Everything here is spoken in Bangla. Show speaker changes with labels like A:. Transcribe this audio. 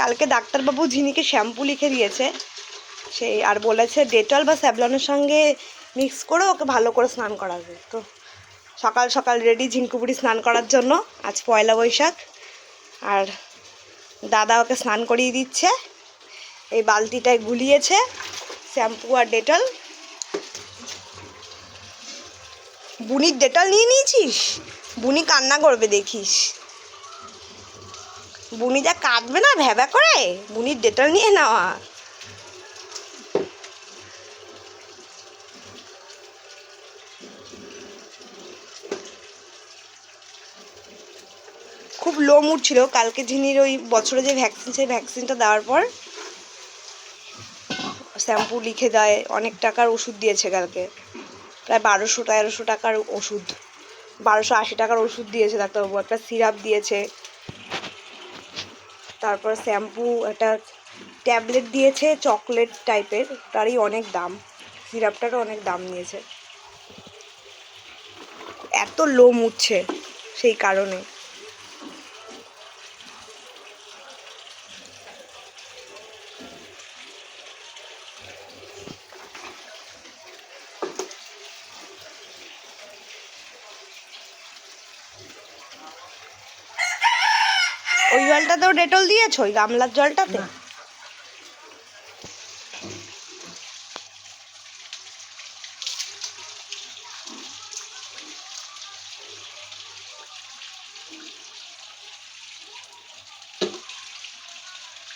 A: কালকে ডাক্তারবাবু ঝিনিকে শ্যাম্পু লিখে দিয়েছে, সেই আর বলেছে ডেটল বা স্যাবলনের সঙ্গে মিক্স করে ওকে ভালো করে স্নান করাবে। তো সকাল সকাল রেডি ঝিনকুপুরি স্নান করার জন্য, আজ পয়লা বৈশাখ। আর দাদা ওকে স্নান করিয়ে দিচ্ছে, এই বালতিটায় গুলিয়েছে শ্যাম্পু আর ডেটল। বুনির ডেটল নিয়ে নিয়েছিস? বুনি কান্না করবে দেখিস। বুনি যা কাঁদবে না ভ্যাবা করে? বুনির ডেটল নিয়ে নেওয়া খুব লোম উঠছিল কালকে ঝিনির ওই বছরে যে ভ্যাকসিন সেই ভ্যাকসিনটা দেওয়ার পর। শ্যাম্পু লিখে দেয়, অনেক টাকার ওষুধ দিয়েছে কালকে। প্রায় বারোশো, তেরোশো টাকার ওষুধ। বারোশো আশি টাকার ওষুধ দিয়েছে ডাক্তারবাবু, একটা সিরাপ দিয়েছে। তারপর শ্যাম্পু, একটা ট্যাবলেট দিয়েছে চকলেট টাইপের, তারই অনেক দাম। সিরাপটারও অনেক দাম নিয়েছে। এত লোম উঠছে সেই কারণে। ওই জলটাতেও ডেটল দিয়েছ ওই গামলার জলটাতে?